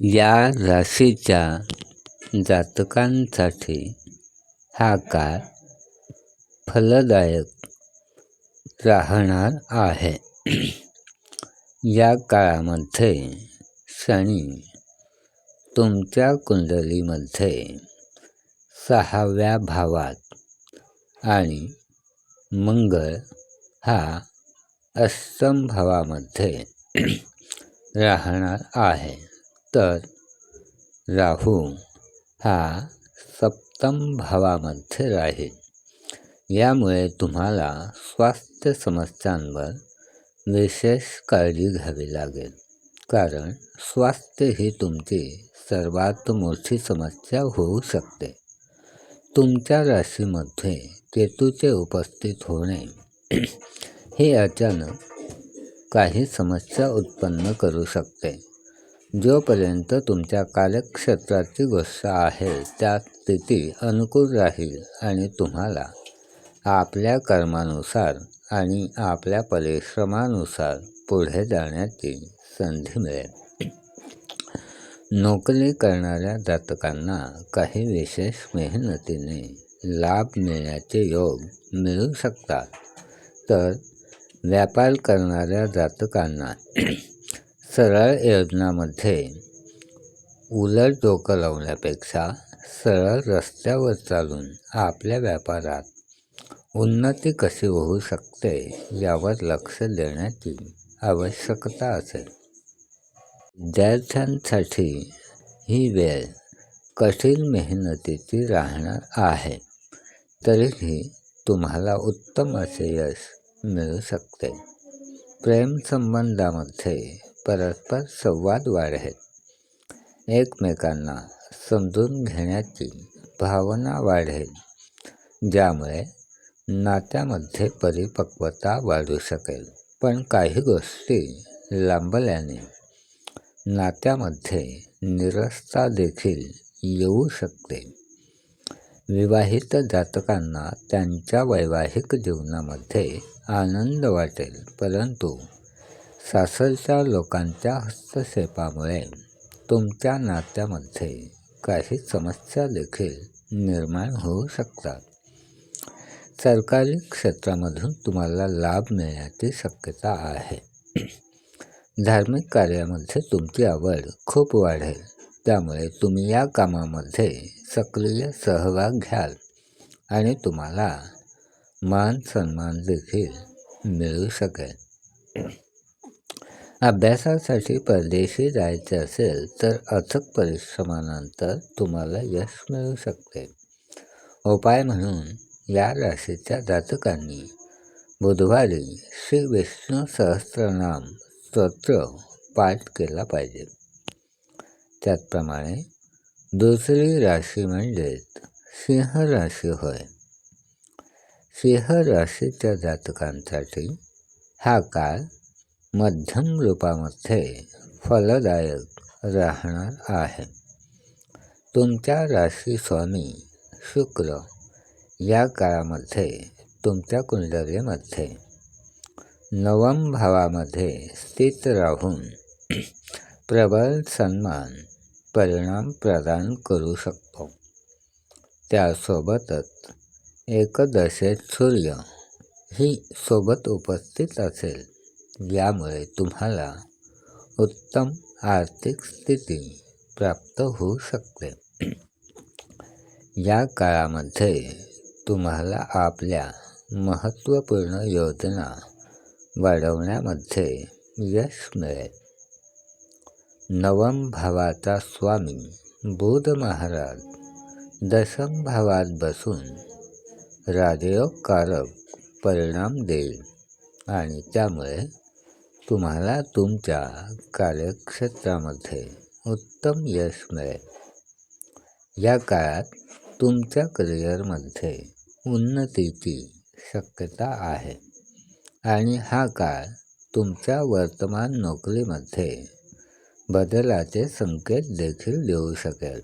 या राशीच्या जातकांसाठी हा काळ फलदायक राहणार आहे. या काळामध्ये शनी तुमच्या कुंडलीमध्ये सहाव्या भावात आणि मंगळ हा अष्टम भावामध्ये राहणार आहे. तर राहू हा सप्तम भावामध्ये राहील. यामुळे तुम्हाला स्वास्थ्य समस्यांवर विशेष काळजी घ्यावी लागेल. कारण स्वास्थ्य ही तुमची सर्वात मोठी समस्या होऊ शकते. तुमच्या राशीमध्ये केतूचे उपस्थित होणे हे अचानक काही समस्या उत्पन्न करू शकते. जोपर्यंत तुमच्या कार्यक्षेत्राची गोष्ट आहे त्या स्थिती अनुकूल राहील आणि तुम्हाला आपल्या कर्मानुसार आणि आपल्या परिश्रमानुसार पुढे जाण्याची संधी मिळेल. नोकरी करणाऱ्या जातकांना काही विशेष मेहनतीने लाभ मिळण्याचे योग मिळू शकतात. तर व्यापार करणाऱ्या जातकांना सरळ योजनामध्ये उलट डोकं लावण्यापेक्षा सरळ रस्त्यावर चालून आपल्या व्यापारात उन्नती कशी होऊ शकते यावर लक्ष देण्याची आवश्यकता असेल. विद्यार्थ्यांसाठी ही वेळ कठीण मेहनतीची राहणार आहे तरीही तुम्हाला उत्तम असे यश मिळू शकते. प्रेमसंबंधामध्ये परस्पर संवाद वाढेल. एकमेकांना समजून घेण्याची भावना वाढेल ज्यामुळे नात्यामध्ये परिपक्वता वाढू शकेल. पण काही गोष्टी लांबल्याने नात्यामध्ये निरसता देखील येऊ शकते. विवाहित जातकांना त्यांच्या वैवाहिक जीवनामध्ये आनंद वाटेल परंतु सासरच्या लोकांच्या हस्तक्षेपामुळे तुमच्या नात्यामध्ये काही समस्या देखील निर्माण होऊ शकतात. सरकारी क्षेत्रामधून तुम्हाला लाभ मिळण्याची शक्यता आहे. धार्मिक कार्यामध्ये तुमची आवड खूप वाढेल. त्यामुळे तुम्ही या कामामध्ये सक्रिय सहभाग घ्याल आणि तुम्हाला मान सन्मान देखील मिळू शकेल. अभ्यासासाठी परदेशी जायचे असेल तर अथक परिश्रमानंतर तुम्हाला यश मिळू शकते. उपाय म्हणून या राशीच्या जातकांनी बुधवारी श्री विष्णू सहस्रनाम स्तोत्र पाठ केला पाहिजे. त्याचप्रमाणे दुसरी राशी म्हणजेच सिंह राशी होय. सिंह राशीच्या जातकांसाठी हा काळ मध्यम रूपामध्ये फलदायक राहणार आहे. तुमच्या राशी स्वामी शुक्र या काळामध्ये तुमच्या कुंडलीमध्ये नवम भावामध्ये स्थित राहून प्रबळ सन्मान परिणाम प्रदान करू शकतो. त्यासोबतच एकदशेत सूर्य ही सोबत उपस्थित असेल. यामुळे तुम्हाला उत्तम आर्थिक स्थिती प्राप्त होऊ शकते. या काळामध्ये तुम्हाला आपल्या महत्त्वपूर्ण योजना वाढवण्यामध्ये यश मिळेल. नवम भावाचा स्वामी बुध महाराज दशम भावात बसून राजयोगकारक परिणाम देईल आणि त्यामुळे तुम्हाला तुमच्या कार्यक्षेत्रामध्ये उत्तम यश मिळेल. या काळात तुमच्या करिअरमध्ये उन्नतीची शक्यता आहे आणि हा काळ तुमच्या वर्तमान नोकरीमध्ये बदलाचे संकेत देखील देऊ शकेल.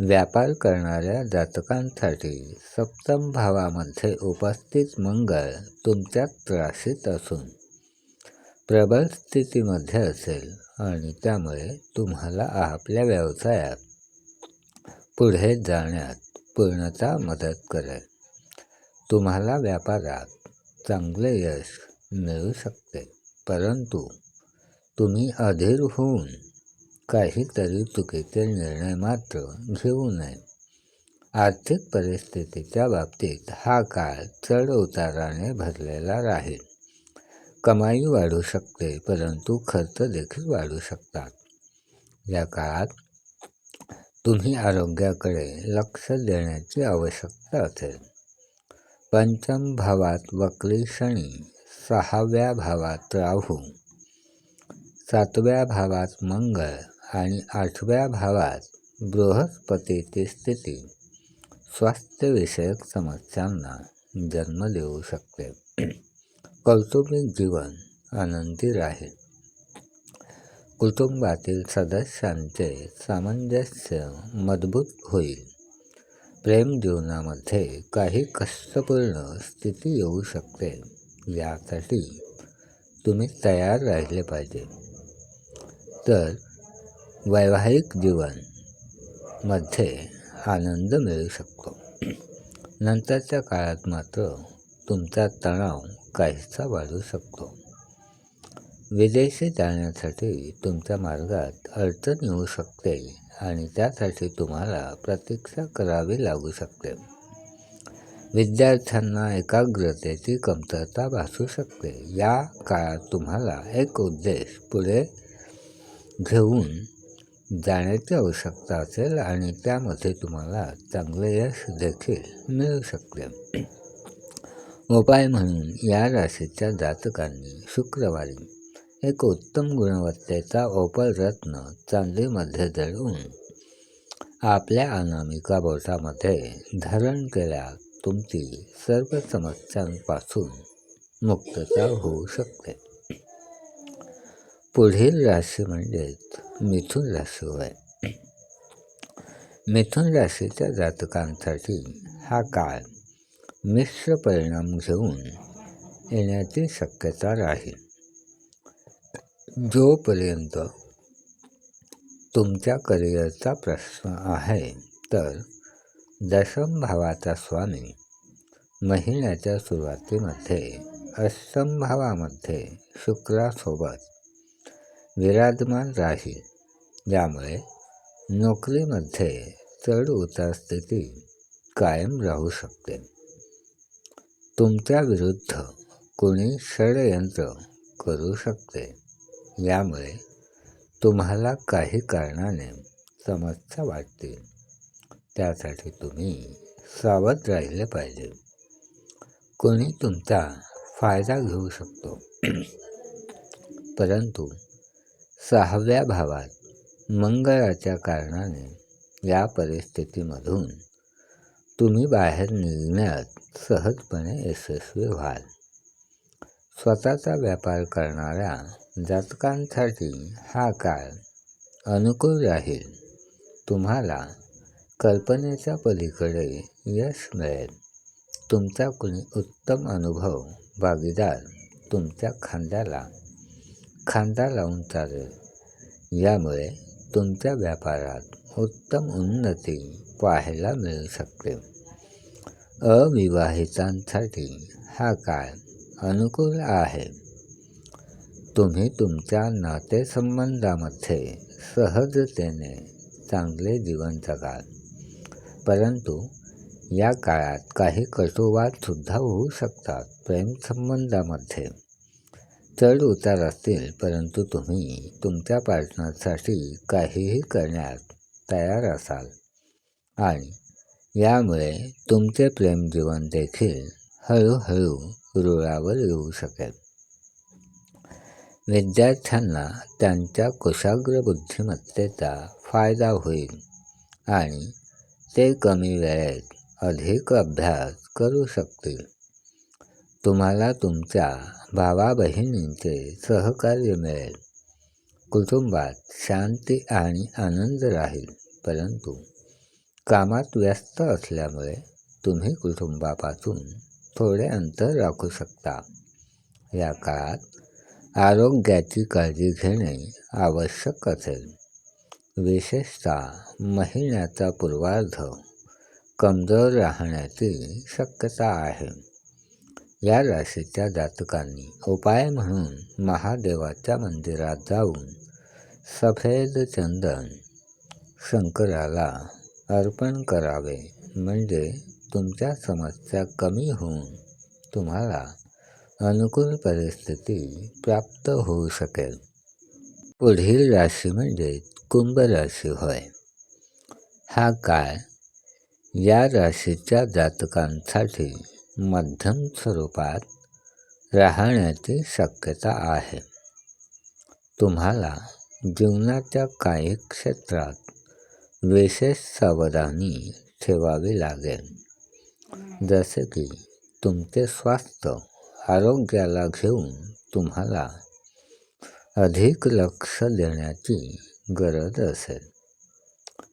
व्यापार करणाऱ्या जातकांसाठी सप्तम भावामध्ये उपस्थित मंगळ तुमच्या त्रासीत असून प्रबळ स्थितीमध्ये असेल आणि त्यामुळे तुम्हाला आपल्या व्यवसायात पुढे जाण्यात पूर्णतः मदत करेल. तुम्हाला व्यापारात चांगले यश मिळू शकते परंतु तुम्ही अधीर होऊन काहीतरी चुकीचे निर्णय मात्र घेऊ नये. आर्थिक परिस्थितीच्या बाबतीत हा काळ चढ उताराने भरलेला राहील. कमाई वाढू शकते परंतु खर्च देखील वाढू शकतात. या काळात तुम्ही आरोग्याकडे लक्ष देण्याची आवश्यकता असेल. पंचम भावात वक्री शनी सहाव्या भावात राहू सातव्या भावात मंगळ आणि आठव्या भावात बृहस्पतीची स्थिती स्वास्थ्यविषयक समस्यांना जन्म देऊ शकते. कौटुंबिक जीवन आनंदी राहील कुटुंबातील सदस्यांचे सामंजस्य मजबूत होईल. प्रेम जीवनामध्ये काही कष्टपूर्ण स्थिती येऊ शकते. यासाठी तुम्ही तयार राहिले पाहिजे. तर वैवाहिक जीवनमध्ये आनंद मिळू शकतो. नंतरच्या काळात मात्र तुमचा तणाव काहीसा वाढू शकतो. विदेशी जाण्यासाठी तुमच्या मार्गात अडचण येऊ शकते आणि त्यासाठी तुम्हाला प्रतीक्षा करावी लागू शकते. विद्यार्थ्यांना एकाग्रतेची कमतरता भासू शकते. या काळात तुम्हाला एक उद्देश पुढे घेऊन जाण्याची आवश्यकता असेल आणि त्यामध्ये तुम्हाला चांगले यश देखील मिळू शकते. उपाय म्हणून या राशीच्या जातकांनी शुक्रवारी एक उत्तम गुणवत्तेचा ओपल रत्न चांदीमध्ये जळवून आपल्या अनामिका बोटामध्ये धारण केल्यास तुमची सर्व समस्यांपासून मुक्तता होऊ शकते. पुढील राशी म्हणजेच मिथुन राशी होय. मिथुन राशीच्या जातकांसाठी हा काळ मिश्र परिणाम घेऊन येण्याची शक्यता राहील. जोपर्यंत तुमच्या करिअरचा प्रश्न आहे तर दशम भावाचा स्वामी महिन्याच्या सुरुवातीमध्ये अष्टम भावामध्ये शुक्रासोबत विराजमान राहील. ज्यामुळे नोकरीमध्ये चढ उतार स्थिती कायम राहू शकते. तुमच्या विरुद्ध कोणी षडयंत्र करू शकते. यामुळे तुम्हाला काही कारणाने समस्या वाटतील. त्यासाठी तुम्ही सावध राहिले पाहिजे. कोणी तुमचा फायदा घेऊ शकतो. परंतु सहाव्या भावात मंगळाच्या कारणाने या परिस्थितीमधून तुम्ही बाहेर निघण्यात सहजपणे यशस्वी व्हाल. स्वतःचा व्यापार करणाऱ्या जातकांसाठी हा काळ अनुकूल राहील. तुम्हाला कल्पनेच्या पलीकडे यश मिळेल. तुमचा कुणी उत्तम अनुभव भागीदार तुमच्या खांद्याला खांदा लावून चालेल. यामुळे तुमच्या व्यापारात उत्तम उन्नती पाहायला मिळू शकते. अविवाहितांसाठी हा काळ अनुकूल आहे. तुम्ही तुमच्या नातेसंबंधामध्ये सहजतेने चांगले जीवन जगाल. परंतु या काळात काही कटुवादसुद्धा होऊ शकतात प्रेमसंबंधामध्ये चढ उतार असतील परंतु तुम्ही तुमच्या पार्टनरसाठी काहीही करण्यात तयार असाल. आणि यामुळे तुमचे प्रेमजीवन देखील हळूहळू रुळावर येऊ शकेल. विद्यार्थ्यांना त्यांच्या कुशाग्र बुद्धिमत्तेचा फायदा होईल आणि ते कमी वेळेत अधिक अभ्यास करू शकतील. तुम्हाला तुमच्या भावा बहिणींचे सहकार्य मिळेल. कुटुंबात शांती आणि आनंद राहील परंतु कामात व्यस्त असल्यामुळे तुम्ही कुटुंबापासून थोडे अंतर राखू शकता. या काळात आरोग्याची काळजी घेणे आवश्यक असेल. विशेषतः महिन्याचा पूर्वार्ध कमजोर राहण्याची शक्यता आहे. या राशीच्या जातकांनी उपाय म्हणून महादेवाच्या मंदिरात जाऊन सफेद चंदन शंकराला अर्पण करावे. म्हणजे तुमच्या समस्या कमी होऊन तुम्हाला अनुकूल परिस्थिती प्राप्त होऊ शकेल. पुढील राशी म्हणजे कुंभ राशी होय. हा काळ या राशीच्या जातकांसाठी मध्यम स्वरूपात राहण्याची शक्यता आहे. तुम्हाला जीवनाच्या काही क्षेत्रात विशेष सावधानी ठेवावी लागेल. जसे की तुमचे स्वास्थ्य आरोग्याला घेऊन तुम्हाला अधिक लक्ष देण्याची गरज असेल.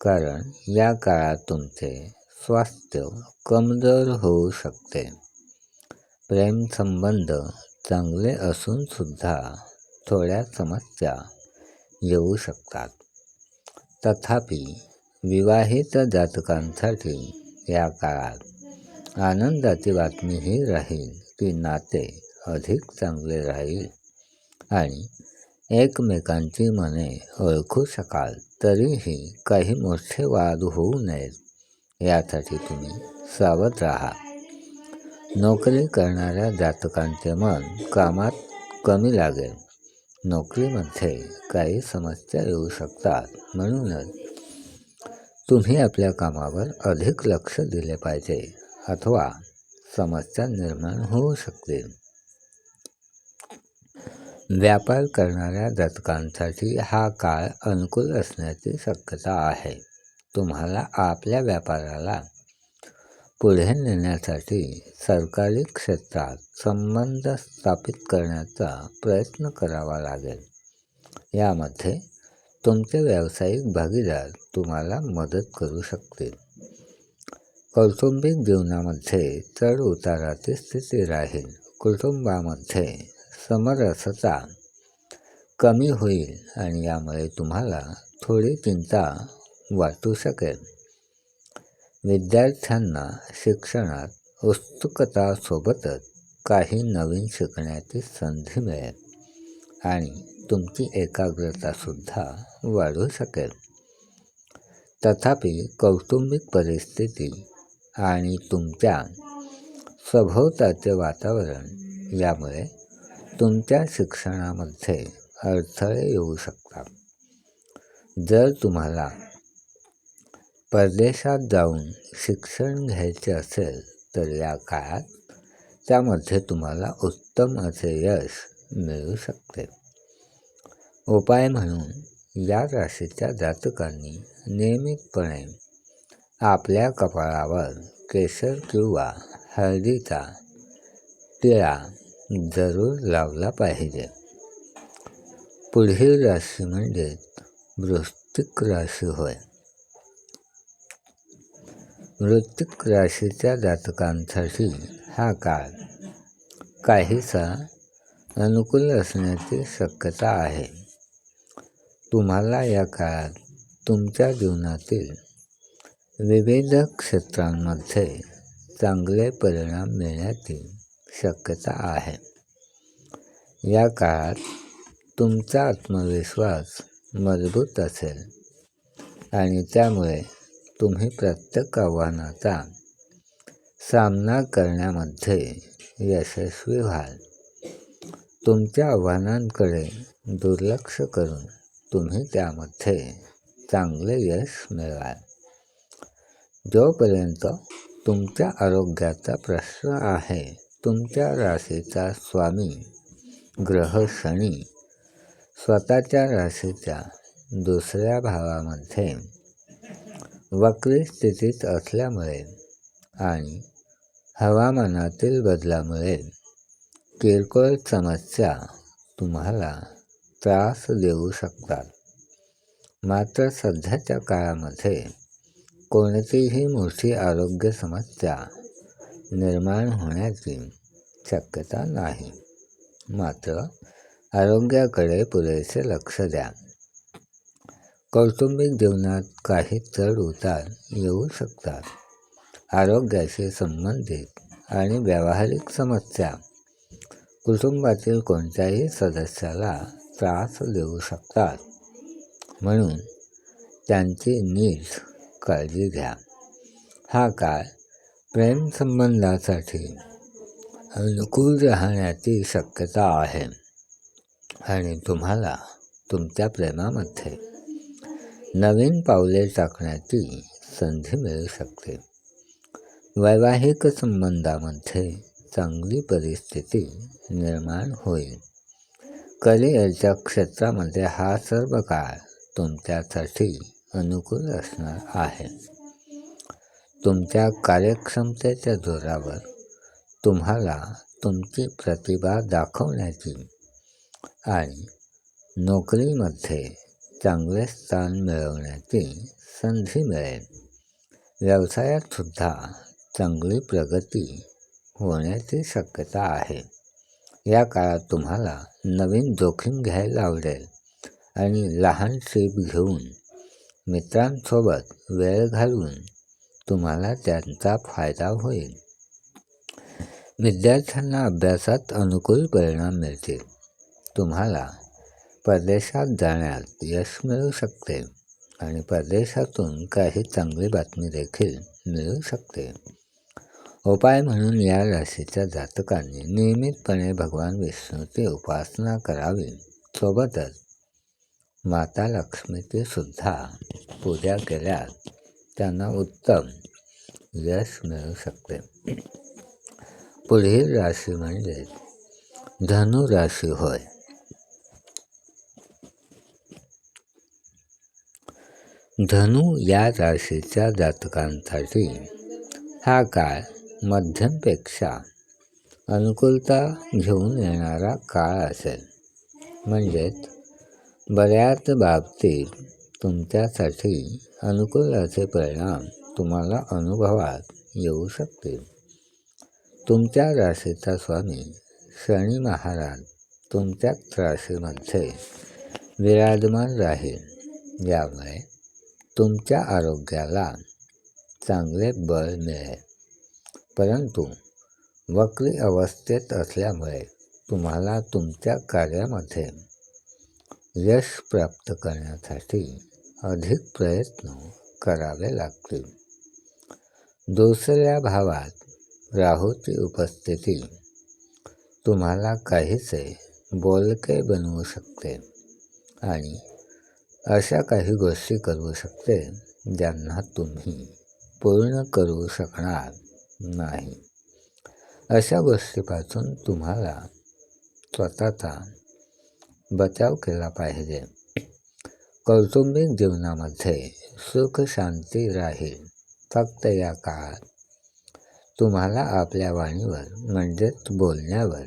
कारण या काळात तुमचे स्वास्थ्य कमजोर होऊ शकते. प्रेमसंबंध चांगले असूनसुद्धा थोड्या समस्या येऊ शकतात. तथापि विवाहित जातकांसाठी या काळात. आनंदाची बातमी ही राहील की नाते अधिक चांगले राहील आणि एकमेकांची मने ओळखू शकाल तरीही काही मोठे वाद होऊ नयेत. यासाठी तुम्ही सावध राहा. नोकरी करणाऱ्या जातकांचे मन कामात कमी लागेल. नोकरीमध्ये काही समस्या येऊ शकतात म्हणूनच तुम्ही आपल्या कामावर अधिक लक्ष दिले पाहिजे अथवा समस्या निर्माण होऊ शकतील व्यापार करणाऱ्या जातकांसाठी हा काळ अनुकूल असण्याची शक्यता आहे. तुम्हाला आपल्या व्यापाराला पुढे नेण्यासाठी सरकारी क्षेत्रात संबंध स्थापित करण्याचा प्रयत्न करावा लागेल. यामध्ये तुमचे व्यावसायिक भागीदार तुम्हाला मदत करू शकतील. कौटुंबिक जीवनामध्ये चढ उताराची स्थिती राहील. कुटुंबामध्ये समरसता कमी होईल आणि यामुळे तुम्हाला थोडी चिंता वाटू शकेल. विद्यार्थ्यांना शिक्षणात उत्सुकतासोबतच काही नवीन शिकण्याची संधी मिळेल आणि तुमची एकाग्रतासुद्धा वाढू शकेल. तथापि कौटुंबिक परिस्थिती आणि तुमच्या सभोवताचे वातावरण यामुळे तुमच्या शिक्षणामध्ये अडथळे येऊ शकतात. जर तुम्हाला परदेशात जाऊन शिक्षण घ्यायचे असेल तर या काळात त्यामध्ये तुम्हाला उत्तम असे यश मिळू शकते. उपाय म्हणून या राशीच्या जातकांनी नियमितपणे आपल्या कपाळावर केसर किंवा हळदीचा टिळा जरूर लावला पाहिजे. पुढील राशी म्हणजे वृश्चिक राशी होय. वृत्तिक राशीच्या जातकांसाठी हा काळ काहीसा अनुकूल असण्याची शक्यता आहे. तुम्हाला या काळात तुमच्या जीवनातील विविध क्षेत्रांमध्ये चांगले परिणाम मिळण्याची शक्यता आहे. या काळात तुमचा आत्मविश्वास मजबूत असेल आणि त्यामुळे तुम्ही प्रत्येक आव्हानाचा सामना करण्यामध्ये यशस्वी व्हाल. तुमच्या आव्हानांकडे दुर्लक्ष करून तुम्ही त्यामध्ये चांगले यश मिळवाल. जोपर्यंत तुमच्या आरोग्याचा प्रश्न आहे तुमच्या राशीचा स्वामी ग्रह शनी स्वतःच्या राशीच्या दुसऱ्या भावामध्ये वक्री स्थितीत असल्यामुळे आणि हवामानातील बदलामुळे किरकोळ समस्या तुम्हाला त्रास देऊ शकतात. मात्र सध्याच्या काळामध्ये कोणतीही मोठी आरोग्य समस्या निर्माण होण्याची शक्यता नाही. मात्र आरोग्याकडे पुरेसे लक्ष द्या. कौटुंबिक जीवनात काही चढ उतार येऊ शकतात. आरोग्याशी संबंधित आणि व्यावहारिक समस्या कुटुंबातील कोणत्याही सदस्याला त्रास देऊ शकतात. म्हणून त्यांची नीट काळजी घ्या. हा काळ प्रेमसंबंधासाठी अनुकूल राहण्याची शक्यता आहे. आणि तुम्हाला तुमच्या प्रेमामध्ये नवीन पावले टाकण्याची संधी मिळू शकते. वैवाहिक संबंधामध्ये चांगली परिस्थिती निर्माण होईल. करिअरच्या क्षेत्रामध्ये हा सर्व काळ तुमच्यासाठी अनुकूल असणार आहे. तुमच्या कार्यक्षमतेच्या जोरावर तुम्हाला तुमची प्रतिभा दाखवण्याची आणि नोकरीमध्ये चांगले स्थान मिळवण्याची संधी मिळेल. व्यवसायातसुद्धा चांगली प्रगती होण्याची शक्यता आहे. या काळात तुम्हाला नवीन जोखीम घ्यायला आवडेल आणि लहान ट्रीप घेऊन मित्रांसोबत वेळ घालवून तुम्हाला त्यांचा फायदा होईल. विद्यार्थ्यांना अभ्यासात अनुकूल परिणाम मिळतील. तुम्हाला परदेशात जाण्यात यश मिळू शकते आणि परदेशातून काही चांगली बातमी देखील मिळू शकते. उपाय म्हणून या राशीच्या जातकांनी नियमितपणे भगवान विष्णूची उपासना करावी. सोबतच माता लक्ष्मीची सुद्धा पूजा केल्यास त्यांना उत्तम यश मिळू शकते. पुढील राशी म्हणजे धनु राशी होय. धनु या राशीच्या जातकांसाठी हा काळ मध्यमपेक्षा अनुकूलता घेऊन येणारा काळ असेल. म्हणजेच बऱ्याच बाबतीत तुमच्यासाठी अनुकूल असे परिणाम तुम्हाला अनुभवात येऊ शकतील. तुमच्या राशीचा स्वामी शनी महाराज तुमच्याच राशीमध्ये विराजमान राहील. यामुळे तुमच्या आरोग्याला चांगले बळ मिळेल. परंतु वक्री अवस्थेत असल्यामुळे तुम्हाला तुमच्या कार्यामध्ये यश प्राप्त करण्यासाठी अधिक प्रयत्न करावे लागतील. दुसऱ्या भावात राहूची उपस्थिती तुम्हाला काहीसे बोलके बनवू शकते आणि अशा काही गोष्टी करू शकते ज्यांना तुम्ही पूर्ण करू शकणार नाही. अशा गोष्टीपासून तुम्हाला स्वतःचा बचाव केला पाहिजे. कौटुंबिक जीवनामध्ये सुख शांती राहील. फक्त या काळात तुम्हाला आपल्या वाणीवर म्हणजेच बोलण्यावर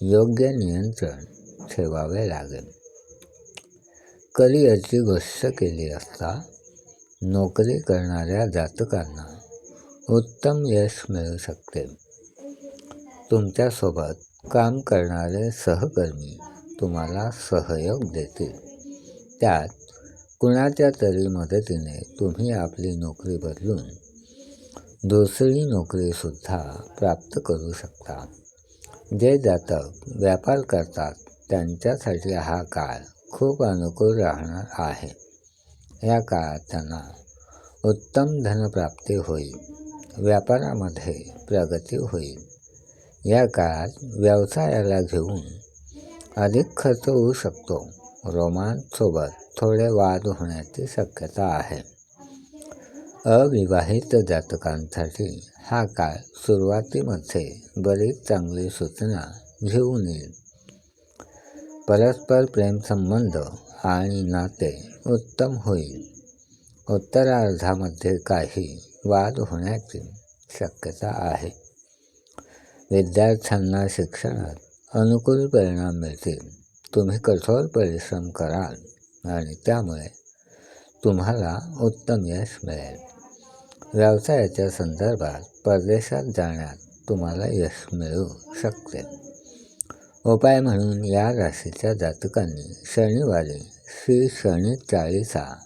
योग्य नियंत्रण ठेवावे लागेल. करिअरची गोष्ट केली असता नोकरी करणाऱ्या जातकांना उत्तम यश मिळू शकते. तुमच्यासोबत काम करणारे सहकर्मी तुम्हाला सहयोग देतील. त्यात कुणाच्या तरी मदतीने तुम्ही आपली नोकरी बदलून दुसरी नोकरीसुद्धा प्राप्त करू शकता. जे जातक व्यापार करतात त्यांच्यासाठी हा काळ खूप अनुकूल राहणार आहे. या काळात त्यांना उत्तम धनप्राप्ती होईल. व्यापारामध्ये प्रगती होईल. या काळात व्यवसायाला घेऊन अधिक खर्च होऊ शकतो. रोमांसोबत थोडे वाद होण्याची शक्यता आहे. अविवाहित जातकांसाठी हा काळ सुरुवातीमध्ये बरीच चांगली सूचना घेऊन येईल. परस्पर प्रेमसंबंध आणि नाते उत्तम होईल. उत्तरार्धामध्ये काही वाद होण्याची शक्यता आहे. विद्यार्थ्यांना शिक्षणात अनुकूल परिणाम मिळतील. तुम्ही कठोर परिश्रम कराल आणि त्यामुळे तुम्हाला उत्तम यश मिळेल. व्यवसायाच्या संदर्भात परदेशात जाण्यात तुम्हाला यश मिळू शकते. उपाय म्हणून या राशीच्या जातकांनी शनिवारी श्री शनी चाळीसा